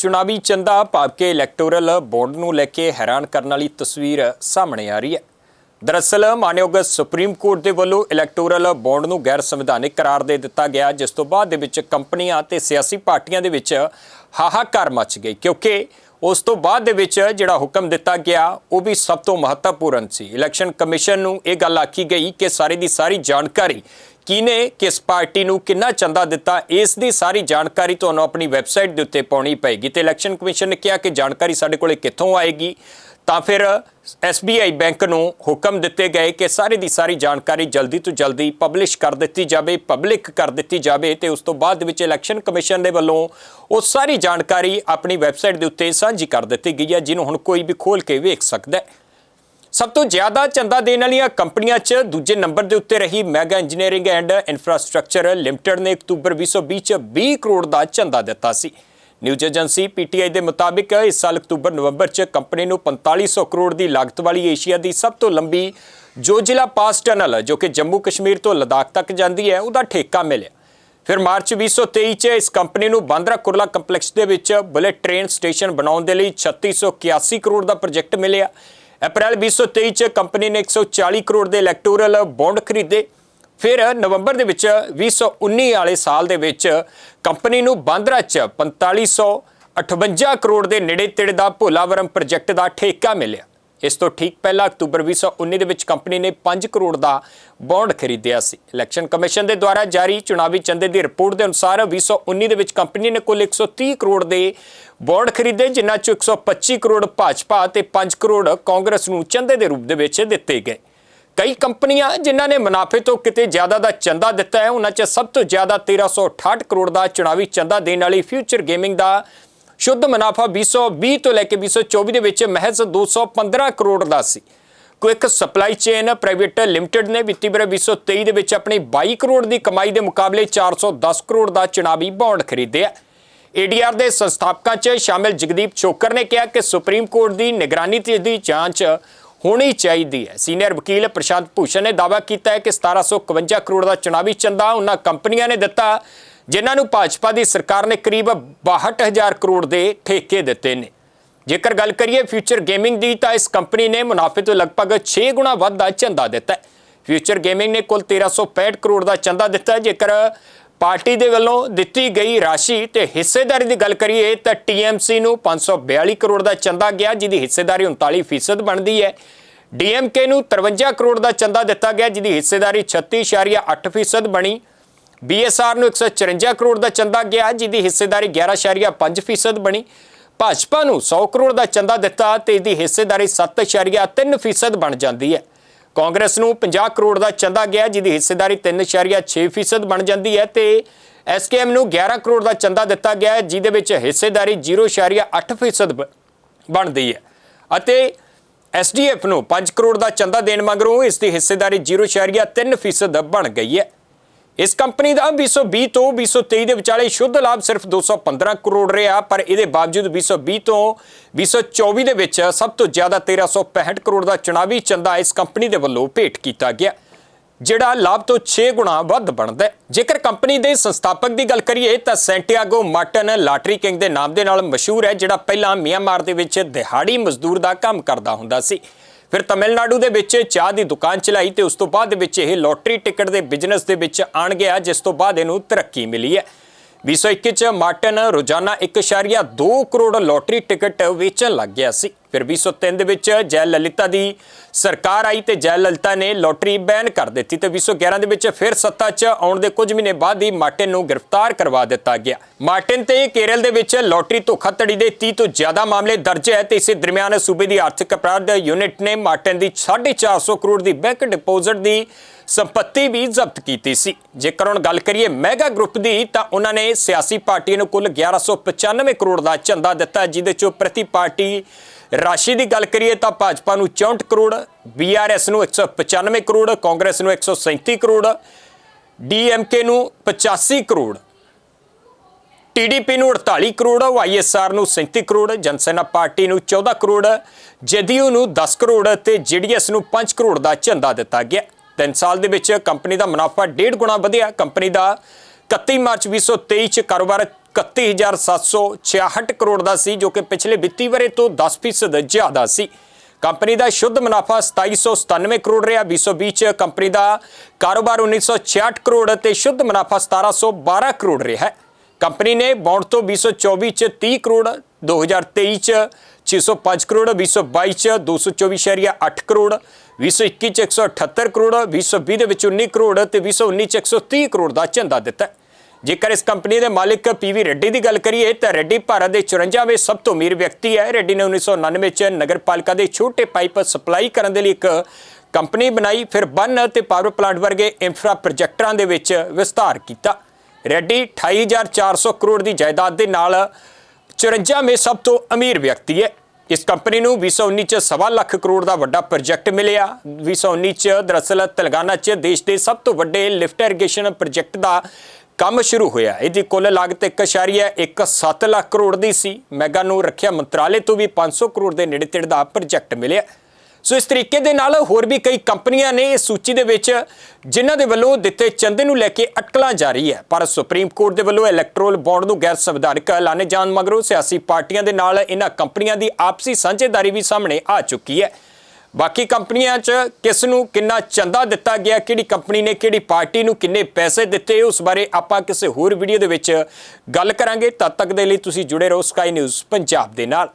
ਚੁਣਾਵੀ ਚੰਦਾ ਭਾਵ ਕੇ electoral bond ਨੂੰ ਲੈ ਕੇ ਹੈਰਾਨ ਕਰਨ ਵਾਲੀ ਤਸਵੀਰ ਸਾਹਮਣੇ ਆ ਰਹੀ ਹੈ। ਦਰਅਸਲ, ਮਾਨਯੋਗ ਸੁਪਰੀਮ ਕੋਰਟ ਦੇ ਵੱਲੋਂ ਇਲੈਕਟੋਰਲ ਬੌਂਡ ਨੂੰ ਗੈਰ ਸੰਵਿਧਾਨਿਕ ਕਰਾਰ ਦੇ ਦਿੱਤਾ ਗਿਆ, ਜਿਸ ਤੋਂ ਬਾਅਦ ਦੇ ਵਿੱਚ ਕੰਪਨੀਆਂ ਤੇ ਸਿਆਸੀ ਪਾਰਟੀਆਂ ਦੇ ਵਿੱਚ ਹਾਹਾਕਾਰ ਮਚ ਗਈ, ਕਿਉਂਕਿ ਉਸ ਤੋਂ ਬਾਅਦ ਦੇ ਵਿੱਚ ਜਿਹੜਾ ਹੁਕਮ ਦਿੱਤਾ ਗਿਆ, ਉਹ ਵੀ ਸਭ ਤੋਂ ਮਹੱਤਵਪੂਰਨ ਸੀ। ਇਲੈਕਸ਼ਨ ਕਮਿਸ਼ਨ ਨੂੰ ਇਹ ਗੱਲ ਆਖੀ ਗਈ ਕਿ ਸਾਰੇ ਦੀ ਸਾਰੀ ਜਾਣਕਾਰੀ ਕਿਨੇ ਕਿਸ ਪਾਰਟੀ ਨੂੰ ਕਿੰਨਾ ਚੰਦਾ ਦਿੱਤਾ, ਇਸ ਦੀ ਸਾਰੀ ਜਾਣਕਾਰੀ ਤੁਹਾਨੂੰ ਆਪਣੀ ਵੈਬਸਾਈਟ ਦੇ ਉੱਤੇ ਪਾਉਣੀ ਪਏਗੀ। ਤੇ ਇਲੈਕਸ਼ਨ ਕਮਿਸ਼ਨ ਨੇ ਕਿਹਾ ਕਿ ਜਾਣਕਾਰੀ ਸਾਡੇ ਕੋਲੇ ਕਿੱਥੋਂ ਆਏਗੀ? ਤਾਂ ਫਿਰ SBI ਬੈਂਕ ਨੂੰ ਹੁਕਮ ਦਿੱਤੇ ਗਏ ਕਿ ਸਾਰੇ ਦੀ ਸਾਰੀ ਜਾਣਕਾਰੀ ਜਲਦੀ ਤੋਂ ਜਲਦੀ ਪਬਲਿਸ਼ ਕਰ ਦਿੱਤੀ ਜਾਵੇ, ਪਬਲਿਕ ਕਰ ਦਿੱਤੀ ਜਾਵੇ ਤੇ ਉਸ ਤੋਂ ਬਾਅਦ ਵਿੱਚ ਇਲੈਕਸ਼ਨ ਕਮਿਸ਼ਨ ਦੇ ਵੱਲੋਂ ਉਹ ਸਾਰੀ ਜਾਣਕਾਰੀ ਆਪਣੀ ਵੈਬਸਾਈਟ ਦੇ ਉੱਤੇ ਸਾਂਝੀ ਕਰ ਦਿੱਤੀ ਗਈ ਹੈ, ਜਿਹਨੂੰ ਹੁਣ ਕੋਈ ਵੀ ਖੋਲ ਕੇ ਵੇਖ ਸਕਦਾ ਹੈ। ਸਭ ਤੋਂ ਜ਼ਿਆਦਾ ਚੰਦਾ ਦੇਣ ਵਾਲੀਆਂ ਕੰਪਨੀਆਂ 'ਚ ਦੂਜੇ ਨੰਬਰ ਦੇ ਉੱਤੇ ਰਹੀ mega engineering and infrastructure limited ਨੇ ਅਕਤੂਬਰ 2020 'ਚ 20 ਕਰੋੜ ਦਾ ਚੰਦਾ ਦਿੱਤਾ ਸੀ। ਨਿਊਜ਼ ਏਜੰਸੀ ਪੀਟੀਆਈ ਦੇ ਮੁਤਾਬਿਕ ਇਸ ਸਾਲ ਅਕਤੂਬਰ ਨਵੰਬਰ 'ਚ ਕੰਪਨੀ ਨੂੰ 4500 ਕਰੋੜ ਦੀ ਲਾਗਤ ਵਾਲੀ ਏਸ਼ੀਆ ਦੀ ਸਭ ਤੋਂ ਲੰਬੀ ਜੋਜਿਲਾ ਪਾਸ ਟਨਲ, ਜੋ ਕਿ ਜੰਮੂ ਕਸ਼ਮੀਰ ਤੋਂ ਲਦਾਖ ਤੱਕ ਜਾਂਦੀ ਹੈ, ਉਹਦਾ ਠੇਕਾ ਮਿਲਿਆ। ਫਿਰ ਮਾਰਚ 2023 ਚ ਇਸ ਕੰਪਨੀ ਨੂੰ ਬਾਂਦਰਾ ਕੁਰਲਾ ਕੰਪਲੈਕਸ ਦੇ ਵਿੱਚ ਬੁਲੇਟ ਟ੍ਰੇਨ ਸਟੇਸ਼ਨ ਬਣਾਉਣ ਦੇ ਲਈ 3681 ਕਰੋੜ ਦਾ ਪ੍ਰੋਜੈਕਟ ਮਿਲਿਆ। ਅਪ੍ਰੈਲ 2023 ਚ ਕੰਪਨੀ ਨੇ 140 ਕਰੋੜ ਦੇ ਇਲੈਕਟੋਰਲ ਬੌਂਡ ਖਰੀਦੇ। ਫਿਰ ਨਵੰਬਰ ਦੇ ਵਿੱਚ 2019 ਵਾਲੇ ਸਾਲ ਦੇ ਵਿੱਚ ਕੰਪਨੀ ਨੂੰ ਬਾਂਦਰਾ ਚ 4558 ਕਰੋੜ ਦੇ ਨੇੜੇ ਤੇੜੇ ਦਾ ਭੋਲਾਵਰਮ ਪ੍ਰੋਜੈਕਟ ਦਾ ਠੇਕਾ ਮਿਲਿਆ। ਇਸ ਤੋਂ ਠੀਕ ਪਹਿਲਾਂ ਅਕਤੂਬਰ 2019 ਦੇ ਵਿੱਚ ਕੰਪਨੀ ਨੇ 5 ਕਰੋੜ ਦਾ ਬੌਂਡ ਖਰੀਦਿਆ ਸੀ। ਇਲੈਕਸ਼ਨ ਕਮਿਸ਼ਨ ਦੇ ਦੁਆਰਾ ਜਾਰੀ ਚੁਣਾਵੀ ਚੰਦੇ ਦੀ ਰਿਪੋਰਟ ਦੇ ਅਨੁਸਾਰ 2019 ਦੇ ਵਿੱਚ ਕੰਪਨੀ ਨੇ ਕੁੱਲ 130 ਕਰੋੜ ਦੇ ਬੌਂਡ ਖਰੀਦੇ, ਜਿਨ੍ਹਾਂ ਚੋਂ 125 ਕਰੋੜ ਭਾਜਪਾ ਤੇ 5 ਕਰੋੜ ਕਾਂਗਰਸ ਨੂੰ ਚੰਦੇ ਦੇ ਰੂਪ ਦੇ ਵਿੱਚ ਦਿੱਤੇ ਗਏ। ਕਈ ਕੰਪਨੀਆਂ ਜਿਨ੍ਹਾਂ ਨੇ ਮੁਨਾਫੇ ਤੋਂ ਕਿਤੇ ਜ਼ਿਆਦਾ ਦਾ ਚੰਦਾ ਦਿੱਤਾ ਹੈ ਉਹਨਾਂ 'ਚ ਸਭ ਤੋਂ ਜ਼ਿਆਦਾ 1368 ਕਰੋੜ ਦਾ ਚੁਣਾਵੀ ਚੰਦਾ ਦੇਣ ਵਾਲੀ ਫਿਊਚਰ ਗੇਮਿੰਗ ਦਾ ਸ਼ੁੱਧ ਮੁਨਾਫਾ 2020 ਤੋਂ ਲੈ ਕੇ 2024 ਦੇ ਵਿੱਚ ਮਹਿਜ਼ 215 ਕਰੋੜ ਦਾ ਸੀ। Quick supply chain private limited ਨੇ ਵਿੱਤੀ ਬਰੇ 2023 ਦੇ ਵਿੱਚ ਆਪਣੀ 22 ਕਰੋੜ ਦੀ ਕਮਾਈ ਦੇ ਮੁਕਾਬਲੇ 410 ਕਰੋੜ ਦਾ ਚੁਣਾਵੀ ਬੌਂਡ ਖਰੀਦਿਆ। ਏਡੀਆਰ ਦੇ ਸੰਸਥਾਪਕਾਂ 'ਚ ਸ਼ਾਮਿਲ ਜਗਦੀਪ ਚੋਕਰ ਨੇ ਕਿਹਾ ਕਿ ਸੁਪਰੀਮ ਕੋਰਟ ਦੀ ਨਿਗਰਾਨੀ ਤੇ ਦੀ ਜਾਂਚ ਹੋਣੀ ਚਾਹੀਦੀ ਹੈ। ਸੀਨੀਅਰ ਵਕੀਲ ਪ੍ਰਸ਼ਾਂਤ ਭੂਸ਼ਣ ਨੇ ਦਾਅਵਾ ਕੀਤਾ ਹੈ ਕਿ 1751 ਕਰੋੜ ਦਾ ਚੁਣਾਵੀ ਚੰਦਾ ਉਹਨਾਂ ਕੰਪਨੀਆਂ ਨੇ ਦਿੱਤਾ ਜਿਨ੍ਹਾਂ ਨੂੰ ਭਾਜਪਾ ਦੀ ਸਰਕਾਰ ਨੇ ਕਰੀਬ 62000 ਕਰੋੜ ਦੇ ਠੇਕੇ ਦਿੱਤੇ ਨੇ। ਜੇਕਰ ਗੱਲ ਕਰੀਏ ਫਿਊਚਰ ਗੇਮਿੰਗ ਦੀ, ਤਾਂ ਇਸ ਕੰਪਨੀ ਨੇ ਮੁਨਾਫੇ ਤੋਂ ਲਗਭਗ 6 ਗੁਣਾ ਵੱਧ ਦਾ ਚੰਦਾ ਦਿੱਤਾ ਫਿਊਚਰ ਗੇਮਿੰਗ ਨੇ ਕੁੱਲ 1365 ਕਰੋੜ ਦਾ ਚੰਦਾ ਦਿੱਤਾ ਜੇਕਰ ਪਾਰਟੀ ਦੇ ਵੱਲੋਂ ਦਿੱਤੀ ਗਈ ਰਾਸ਼ੀ ਤੇ ਹਿੱਸੇਦਾਰੀ ਦੀ ਗੱਲ ਕਰੀਏ, ਤਾਂ ਟੀਐਮਸੀ ਨੂੰ 542 ਕਰੋੜ ਦਾ ਚੰਦਾ ਗਿਆ, ਜਿਹਦੀ ਹਿੱਸੇਦਾਰੀ 39% ਬਣਦੀ ਹੈ। ਡੀਐਮਕੇ ਨੂੰ 53 ਕਰੋੜ ਦਾ ਚੰਦਾ ਦਿੱਤਾ ਗਿਆ, ਜਿਹਦੀ ਹਿੱਸੇਦਾਰੀ 36.8% ਬਣੀ। ਬੀਐਸਆਰ ਨੂੰ 154 ਕਰੋੜ ਦਾ ਚੰਦਾ ਗਿਆ, ਜਿਹਦੀ ਹਿੱਸੇਦਾਰੀ 11.5% ਬਣੀ। ਭਾਜਪਾ ਨੂੰ 100 ਕਰੋੜ ਦਾ ਚੰਦਾ ਦਿੱਤਾ ਤੇ ਇਹਦੀ ਹਿੱਸੇਦਾਰੀ 7.3% ਬਣ ਜਾਂਦੀ ਹੈ। ਕਾਂਗਰਸ ਨੂੰ 50 ਕਰੋੜ ਦਾ ਚੰਦਾ ਗਿਆ, ਜਿਹਦੀ ਹਿੱਸੇਦਾਰੀ 3.6% ਬਣ ਜਾਂਦੀ ਹੈ ਤੇ ਐਸਕੇਐਮ ਨੂੰ 11 ਕਰੋੜ ਦਾ ਚੰਦਾ ਦਿੱਤਾ ਗਿਆ, ਜਿਹਦੇ ਵਿੱਚ ਹਿੱਸੇਦਾਰੀ 0.8% ਬ- ਬਣਦੀ ਹੈ। ਅਤੇ ਐਸਡੀਐਫ ਨੂੰ 5 ਕਰੋੜ ਦਾ ਚੰਦਾ ਦੇਣ ਮਗਰੋਂ ਇਸ ਦੀ ਹਿੱਸੇਦਾਰੀ 0.3% ਬਣ ਗਈ ਹੈ। ਇਸ ਕੰਪਨੀ ਦਾ 2020 ਤੋਂ 2023 ਦੇ ਵਿਚਾਲੇ ਸ਼ੁੱਧ ਲਾਭ ਸਿਰਫ 215 ਕਰੋੜ ਰਿਹਾ, ਪਰ ਇਹਦੇ ਬਾਵਜੂਦ 2020 ਤੋਂ 2024 ਦੇ ਵਿੱਚ ਸਭ ਤੋਂ ਜ਼ਿਆਦਾ 1365 ਕਰੋੜ ਦਾ ਚੁਣਾਵੀ ਚੰਦਾ ਇਸ ਕੰਪਨੀ ਦੇ ਵੱਲੋਂ ਭੇਟ ਕੀਤਾ ਗਿਆ, ਜਿਹੜਾ ਲਾਭ ਤੋਂ 6 ਗੁਣਾ ਵੱਧ ਬਣਦਾ ਹੈ। ਜੇਕਰ ਕੰਪਨੀ ਦੇ ਸੰਸਥਾਪਕ ਦੀ ਗੱਲ ਕਰੀਏ, ਤਾਂ ਸੈਂਟੀਆਗੋ ਮਾਰਟਨ ਲਾਟਰੀ ਕਿੰਗ ਦੇ ਨਾਮ ਦੇ ਨਾਲ ਮਸ਼ਹੂਰ ਹੈ, ਜਿਹੜਾ ਪਹਿਲਾਂ ਮਿਆਂਮਾਰ ਦੇ ਵਿੱਚ ਦਿਹਾੜੀ ਮਜ਼ਦੂਰ ਦਾ ਕੰਮ ਕਰਦਾ ਹੁੰਦਾ ਸੀ। ਫਿਰ ਤਮਿਲਨਾਡੂ ਦੇ ਵਿੱਚ ਚਾਹ ਦੀ ਦੁਕਾਨ ਚਲਾਈ ਤੇ ਉਸ ਤੋਂ ਬਾਅਦ ਵਿੱਚ ਇਹ ਲੋਟਰੀ ਟਿਕਟ ਦੇ ਬਿਜ਼ਨਸ ਦੇ ਵਿੱਚ ਆਣ ਗਿਆ, ਜਿਸ ਤੋਂ ਬਾਅਦ ਇਹਨੂੰ ਤਰੱਕੀ ਮਿਲੀ ਹੈ। 2021 ਚ ਮਾਰਟਨ ਰੋਜ਼ਾਨਾ 1.2 ਕਰੋੜ ਲੋਟਰੀ ਟਿਕਟ ਵੇਚਣ ਲੱਗ ਗਿਆ ਸੀ। ਫਿਰ 2003 ਦੇ ਵਿੱਚ ਜੈ ਲਲਿਤਾ ਦੀ ਸਰਕਾਰ ਆਈ ਤੇ ਜੈ ਲਲਿਤਾ ਨੇ ਲੋਟਰੀ ਬੈਨ ਕਰ ਦਿੱਤੀ ਤੇ 2011 ਦੇ ਵਿੱਚ ਫਿਰ ਸੱਤਾ 'ਚ ਆਉਣ ਦੇ ਕੁਝ ਮਹੀਨੇ ਬਾਅਦ ਹੀ ਮਾਰਟਨ ਨੂੰ ਗ੍ਰਿਫਤਾਰ ਕਰਵਾ ਦਿੱਤਾ ਗਿਆ। ਮਾਰਟਨ ਤੇ ਕੇਰਲ ਦੇ ਵਿੱਚ ਲੋਟਰੀ ਧੋਖਾਧੜੀ ਦੇ 30 ਤੋਂ ਜ਼ਿਆਦਾ ਮਾਮਲੇ ਦਰਜ ਹੈ ਤੇ ਇਸੇ ਦਰਮਿਆਨ ਸੂਬੇ ਦੀ ਆਰਥਿਕ ਅਪਰਾਧ ਯੂਨਿਟ ਨੇ ਮਾਰਟਨ ਦੀ 450 ਕਰੋੜ ਦੀ ਬੈਂਕ ਡਿਪੋਜ਼ਿਟ ਦੀ ਸੰਪਤੀ ਵੀ ਜ਼ਬਤ ਕੀਤੀ ਸੀ। ਜੇਕਰ ਹੁਣ ਗੱਲ ਕਰੀਏ ਮੈਗਾ ਗਰੁੱਪ ਦੀ ਤਾਂ ਉਹਨਾਂ ਨੇ ਸਿਆਸੀ ਪਾਰਟੀਆਂ ਨੂੰ ਕੁੱਲ 1195 ਕਰੋੜ ਦਾ ਚੰਦਾ ਦਿੱਤਾ, ਜਿਹਦੇ ਚੋਂ ਪ੍ਰਤੀ ਪਾਰਟੀ ਰਾਸ਼ੀ ਦੀ ਗੱਲ ਕਰੀਏ ਤਾਂ ਭਾਜਪਾ ਨੂੰ 64 ਕਰੋੜ, ਬੀਆਰਐਸ ਨੂੰ 195 ਕਰੋੜ, ਕਾਂਗਰਸ ਨੂੰ 137 ਕਰੋੜ, ਡੀਐਮਕੇ ਨੂੰ 85 ਕਰੋੜ ਟੀਡੀਪੀ ਨੂੰ 48 ਕਰੋੜ ਵਾਈਐਸਆਰ ਨੂੰ 37 ਕਰੋੜ, ਜਨਸੈਨਾ ਪਾਰਟੀ ਨੂੰ 14 ਕਰੋੜ, ਜੇਡੀਯੂ ਨੂੰ 10 ਕਰੋੜ ਤੇ ਜੀਡੀਐਸ ਨੂੰ 5 ਕਰੋੜ ਦਾ ਚੰਦਾ ਦਿੱਤਾ ਗਿਆ। 3 ਸਾਲ ਦੇ ਵਿੱਚ ਕੰਪਨੀ ਦਾ ਮੁਨਾਫਾ 1.5 ਗੁਣਾ ਵਧਿਆ। ਕੰਪਨੀ ਦਾ 31 ਮਾਰਚ 2023 ਚ ਕਾਰੋਬਾਰ 31766 ਕਰੋੜ ਦਾ ਸੀ, ਜੋ ਕਿ ਪਿਛਲੇ ਵਿੱਤੀ ਵਰੇ ਤੋਂ 10% ਜ਼ਿਆਦਾ ਸੀ। ਕੰਪਨੀ ਦਾ ਸ਼ੁੱਧ ਮੁਨਾਫਾ 2797 ਕਰੋੜ ਰਿਹਾ। 2020 ਚ ਕੰਪਨੀ ਦਾ ਕਾਰੋਬਾਰ 1966 ਕਰੋੜ ਤੇ ਸ਼ੁੱਧ ਮੁਨਾਫਾ 1712 ਕਰੋੜ ਰਿਹਾ ਕੰਪਨੀ ਨੇ ਬੌਂਡ ਤੋਂ 2024 ਚ 30 ਕਰੋੜ 2023 ਚ 605 ਕਰੋੜ 2022 ਚ 224.8 ਕਰੋੜ 2021 ਚ 178 ਕਰੋੜ 2020 ਦੇ ਵਿੱਚ 19 ਕਰੋੜ ਤੇ 2019 ਚ 130 ਕਰੋੜ ਦਾ ਚੰਦਾ ਦਿੱਤਾ ਜੇਕਰ ਇਸ ਕੰਪਨੀ ਦੇ ਮਾਲਿਕ ਪੀਵੀ ਰੈੱਡੀ ਦੀ ਗੱਲ ਕਰੀਏ, ਤਾਂ ਰੈੱਡੀ ਭਾਰਤ ਦੇ 54ਵੇਂ ਸਭ ਤੋਂ ਅਮੀਰ ਵਿਅਕਤੀ ਹੈ। ਰੈੱਡੀ ਨੇ 1999 ਚ ਨਗਰਪਾਲਿਕਾ ਦੇ ਛੋਟੇ ਪਾਈਪ ਸਪਲਾਈ ਕਰਨ ਦੇ ਲਈ ਇੱਕ ਕੰਪਨੀ ਬਣਾਈ, ਫਿਰ ਬੰਨ ਅਤੇ ਪਾਵਰ ਪਲਾਂਟ ਵਰਗੇ ਇਨਫਰਾ ਪ੍ਰੋਜੈਕਟਾਂ ਦੇ ਵਿੱਚ ਵਿਸਤਾਰ ਕੀਤਾ। ਰੈੱਡੀ 28400 ਕਰੋੜ ਦੀ ਜਾਇਦਾਦ ਦੇ ਨਾਲ 54ਵੇਂ ਸਭ ਤੋਂ ਅਮੀਰ ਵਿਅਕਤੀ ਹੈ। ਇਸ ਕੰਪਨੀ ਨੂੰ 2019 ਚ ਸਵਾ ਲੱਖ ਕਰੋੜ ਦਾ ਵੱਡਾ ਪ੍ਰੋਜੈਕਟ ਮਿਲਿਆ। 2019 ਚ ਦਰਅਸਲ ਤੇਲੰਗਾਨਾ ਚ ਦੇਸ਼ ਦੇ ਸਭ ਤੋਂ ਵੱਡੇ ਲਿਫਟ ਇਰੀਗੇਸ਼ਨ ਪ੍ਰੋਜੈਕਟ ਦਾ ਕੰਮ ਸ਼ੁਰੂ ਹੋਇਆ। ਇਹਦੀ ਕੁੱਲ ਲਾਗਤ 1.17 ਲੱਖ ਕਰੋੜ ਦੀ ਸੀ। ਮੈਗਾ ਨੂੰ ਰੱਖਿਆ ਮੰਤਰਾਲੇ ਤੋਂ ਵੀ 500 ਕਰੋੜ ਦੇ ਨੇੜੇ ਤੇੜੇ ਦਾ ਪ੍ਰੋਜੈਕਟ ਮਿਲਿਆ। ਸੋ ਇਸ ਤਰੀਕੇ ਦੇ ਨਾਲ ਹੋਰ ਵੀ ਕਈ ਕੰਪਨੀਆਂ ਨੇ ਇਸ ਸੂਚੀ ਦੇ ਵਿੱਚ, ਜਿਨ੍ਹਾਂ ਦੇ ਵੱਲੋਂ ਦਿੱਤੇ ਚੰਦੇ ਨੂੰ ਲੈ ਕੇ ਅਟਕਲਾਂ ਜਾਰੀ ਹੈ। ਪਰ ਸੁਪਰੀਮ ਕੋਰਟ ਦੇ ਵੱਲੋਂ ਇਲੈਕਟਰਲ ਬੌਂਡ ਨੂੰ ਗੈਰ ਸੰਵਿਧਾਨਕ ਐਲਾਨੇ ਜਾਣ ਮਗਰੋਂ ਸਿਆਸੀ ਪਾਰਟੀਆਂ ਦੇ ਨਾਲ ਇਹਨਾਂ ਕੰਪਨੀਆਂ ਦੀ ਆਪਸੀ ਸਾਂਝੇਦਾਰੀ ਵੀ ਸਾਹਮਣੇ ਆ ਚੁੱਕੀ ਹੈ। ਬਾਕੀ ਕੰਪਨੀਆਂ 'ਚ ਕਿਸ ਨੂੰ ਕਿੰਨਾ ਚੰਦਾ ਦਿੱਤਾ ਗਿਆ, ਕਿਹੜੀ ਕੰਪਨੀ ਨੇ ਕਿਹੜੀ ਪਾਰਟੀ ਨੂੰ ਕਿੰਨੇ ਪੈਸੇ ਦਿੱਤੇ, ਉਸ ਬਾਰੇ ਆਪਾਂ ਕਿਸੇ ਹੋਰ ਵੀਡੀਓ ਦੇ ਵਿੱਚ ਗੱਲ ਕਰਾਂਗੇ। ਤਦ ਤੱਕ ਦੇ ਲਈ ਤੁਸੀਂ ਜੁੜੇ ਰਹੋ ਸਕਾਈ ਨਿਊਜ਼ ਪੰਜਾਬ ਦੇ ਨਾਲ।